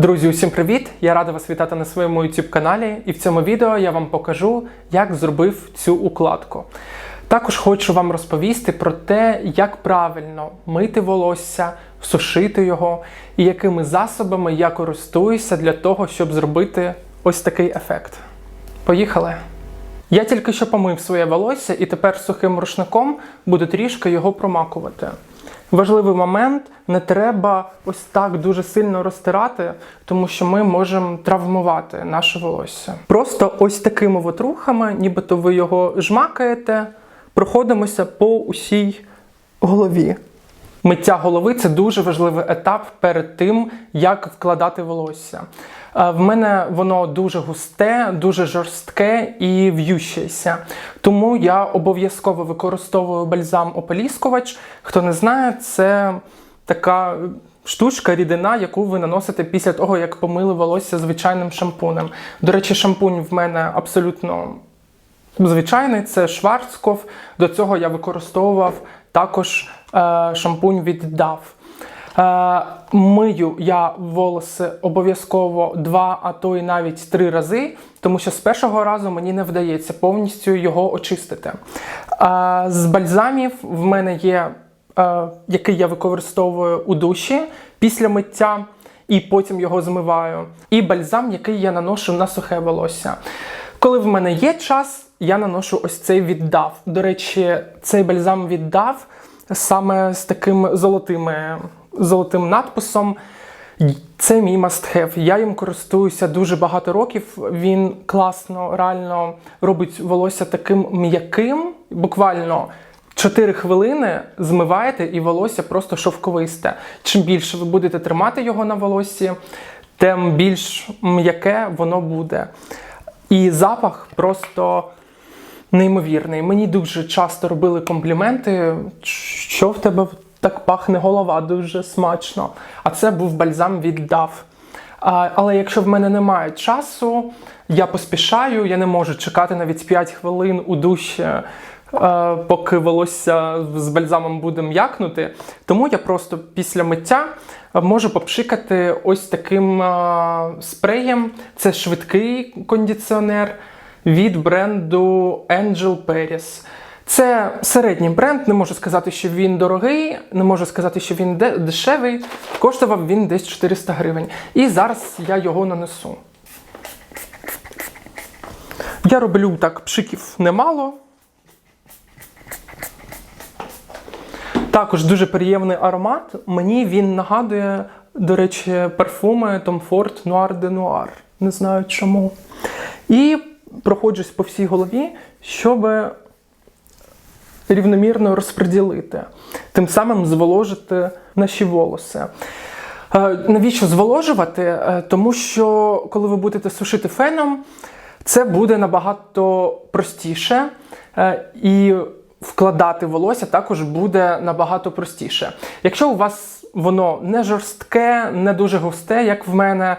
Друзі, усім привіт! Я радий вас вітати на своєму YouTube каналі, і в цьому відео я вам покажу, як зробив цю укладку. Також хочу вам розповісти про те, як правильно мити волосся, сушити його і якими засобами я користуюся для того, щоб зробити ось такий ефект. Поїхали! Я тільки що помив своє волосся і тепер сухим рушником буду трішки його промакувати. Важливий момент, не треба ось так дуже сильно розтирати, тому що ми можемо травмувати наше волосся. Просто ось такими от рухами, нібито ви його жмакаєте, проходимося по усій голові. Миття голови це дуже важливий етап перед тим, як вкладати волосся. В мене воно дуже густе, дуже жорстке і в'ющеся. Тому я обов'язково використовую бальзам ополіскувач. Хто не знає, це така штучка, рідина, яку ви наносите після того, як помили волосся звичайним шампунем. До речі, шампунь в мене абсолютно Звичайний це Шварцкоф. До цього я використовував також е, шампунь від DAF. Е, мию я волоси обов'язково два, а то і навіть три рази, тому що з першого разу мені не вдається повністю його очистити. Е, з бальзамів в мене є, е, який я використовую у душі після миття. І потім його змиваю. І бальзам, який я наношу на сухе волосся. Коли в мене є час, я наношу ось цей віддав. До речі, цей бальзам віддав саме з таким золотими, золотим надписом. Це мій have. Я їм користуюся дуже багато років. Він класно, реально робить волосся таким м'яким, буквально. 4 хвилини змиваєте і волосся просто шовковисте. Чим більше ви будете тримати його на волоссі, тим більш м'яке воно буде. І запах просто неймовірний. Мені дуже часто робили компліменти, що в тебе так пахне голова дуже смачно. А це був бальзам від DAF. Але якщо в мене немає часу, я поспішаю, я не можу чекати навіть 5 хвилин у душі, е, поки волосся з бальзамом буде м'якнути. Тому я просто після миття можу попшикати ось таким е, спреєм. Це швидкий кондиціонер від бренду Angel Paris. Це середній бренд, не можу сказати, що він дорогий, не можу сказати, що він дешевий. Коштував він десь 400 гривень. І зараз я його нанесу. Я роблю так пшиків немало. Також дуже приємний аромат. Мені він нагадує, до речі, парфуми Tom Ford Noir de Noir. Не знаю чому. І проходжусь по всій голові, щоб рівномірно розподілити, тим самим зволожити наші волоси. Е, Навіщо зволожувати? Е, Тому що коли ви будете сушити феном, це буде набагато простіше е, і вкладати волосся також буде набагато простіше. Якщо у вас воно не жорстке, не дуже густе, як в мене,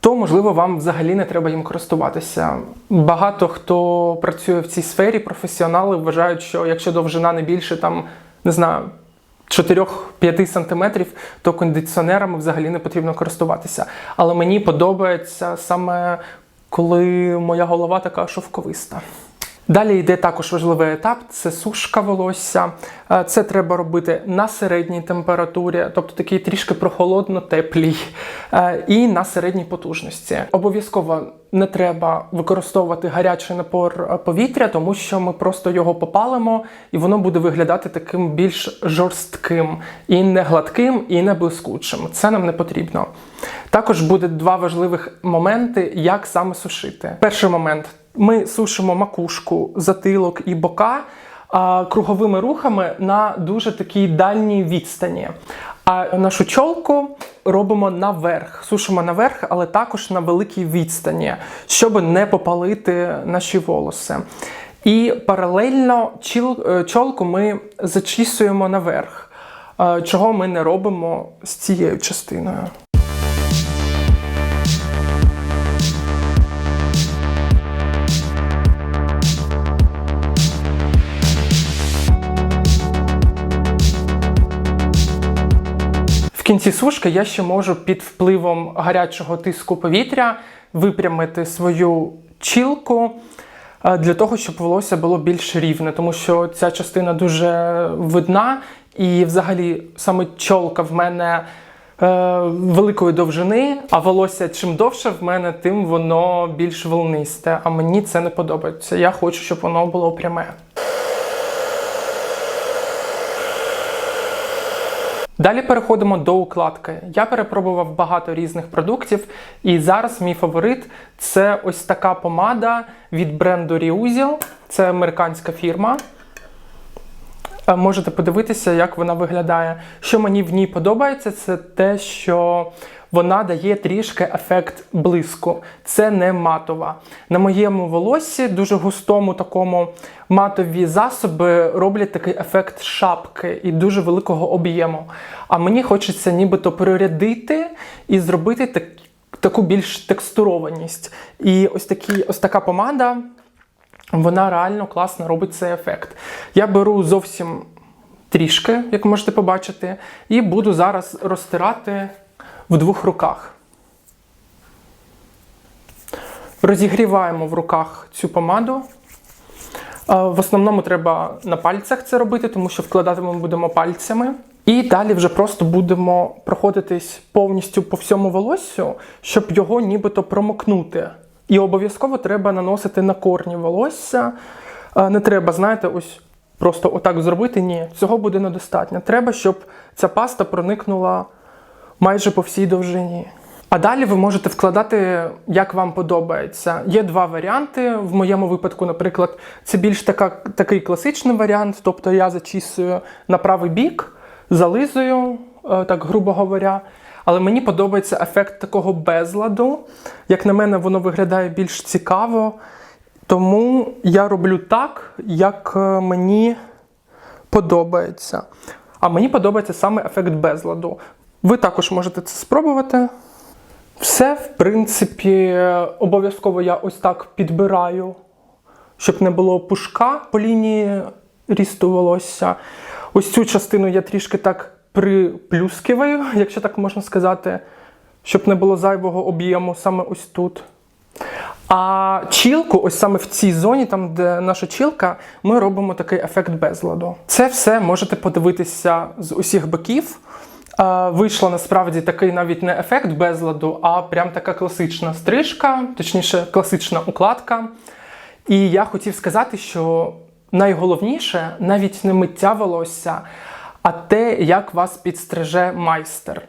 то можливо вам взагалі не треба їм користуватися. Багато хто працює в цій сфері, професіонали вважають, що якщо довжина не більше там, не знаю. 4-5 сантиметрів, то кондиціонерами взагалі не потрібно користуватися. Але мені подобається саме коли моя голова така шовковиста. Далі йде також важливий етап це сушка волосся. Е, Це треба робити на середній температурі, тобто такий трішки прохолодно-теплій, е, і на середній потужності. Обов'язково не треба використовувати гарячий напор е, повітря, тому що ми просто його попалимо, і воно буде виглядати таким більш жорстким, і не гладким, і не блискучим. Це нам не потрібно. Також буде два важливих моменти, як саме сушити. Перший момент ми сушимо макушку, затилок і бока круговими рухами на дуже такій дальній відстані. А нашу чолку робимо наверх, сушимо наверх, але також на великій відстані, щоб не попалити наші волоси. І паралельно е, чолку ми зачісуємо наверх, е, чого ми не робимо з цією частиною. Кінці сушки я ще можу під впливом гарячого тиску повітря випрямити свою чілку е, для того, щоб волосся було більш рівне, тому що ця частина дуже видна, і взагалі саме чолка в мене е, великої довжини, а волосся чим довше в мене, тим воно більш волнисте. А мені це не подобається. Я хочу, щоб воно було пряме. Далі переходимо до укладки. Я перепробував багато різних продуктів, і зараз мій фаворит це ось така помада від бренду Reuzil. Це американська фірма. Е, Можете подивитися, як вона виглядає. Що мені в ній подобається, це те, що вона дає трішки ефект блиску. Це не матова. На моєму волоссі, дуже густому такому матові засоби роблять такий ефект шапки і дуже великого об'єму. А мені хочеться нібито перерядити і зробити так, таку більш текстурованість. І ось, такі, ось така помада. Вона реально класно робить цей ефект. Я беру зовсім трішки, як можете побачити, і буду зараз розтирати в двох руках. Розігріваємо в руках цю помаду. В основному треба на пальцях це робити, тому що вкладати ми будемо пальцями. І далі вже просто будемо проходитись повністю по всьому волоссю, щоб його нібито промокнути. І обов'язково треба наносити на корні волосся. Не треба, знаєте, ось просто отак зробити. Ні, цього буде недостатньо. Треба, щоб ця паста проникнула майже по всій довжині. А далі ви можете вкладати, як вам подобається. Є два варіанти. В моєму випадку, наприклад, це більш така, такий класичний варіант, тобто я зачісую на правий бік, зализую, е, так грубо говоря. Але мені подобається ефект такого безладу. Як на мене, воно виглядає більш цікаво. Тому я роблю так, як е, мені подобається. А мені подобається саме ефект безладу. Ви також можете це спробувати. Все, в принципі, обов'язково я ось так підбираю, щоб не було пушка по лінії рісту волосся. Ось цю частину я трішки так приплюскиваю, якщо так можна сказати, щоб не було зайвого об'єму саме ось тут. А чілку, ось саме в цій зоні, там де наша чілка, ми робимо такий ефект безладу. Це все можете подивитися з усіх боків. Вийшло насправді такий навіть не ефект безладу, а прям така класична стрижка, точніше, класична укладка. І я хотів сказати, що найголовніше навіть не миття волосся, а те, як вас підстриже майстер.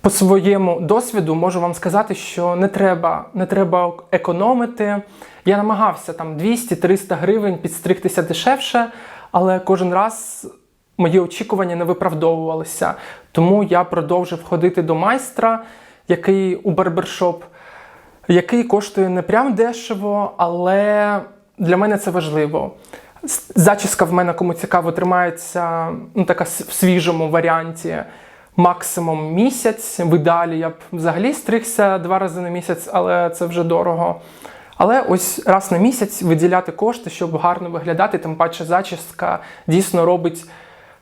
По своєму досвіду можу вам сказати, що не треба, не треба економити. Я намагався там 200-300 гривень підстригтися дешевше, але кожен раз мої очікування не виправдовувалися. Тому я продовжив ходити до майстра, який у барбершоп, який коштує не прям дешево, але для мене це важливо. Зачіска в мене, кому цікаво, тримається ну, така в свіжому варіанті максимум місяць. В ідеалі я б взагалі стригся два рази на місяць, але це вже дорого. Але ось раз на місяць виділяти кошти, щоб гарно виглядати, тим паче зачіска дійсно робить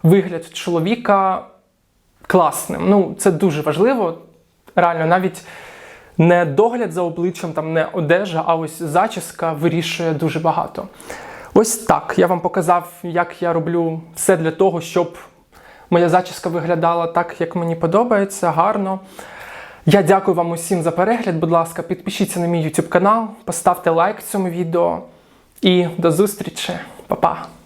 вигляд чоловіка класним. Ну, це дуже важливо. Реально, навіть не догляд за обличчям, там не одежа, а ось зачіска вирішує дуже багато. Ось так. Я вам показав, як я роблю все для того, щоб моя зачіска виглядала так, як мені подобається, гарно. Я дякую вам усім за перегляд. Будь ласка, підпишіться на мій YouTube канал, поставте лайк цьому відео і до зустрічі. Па-па!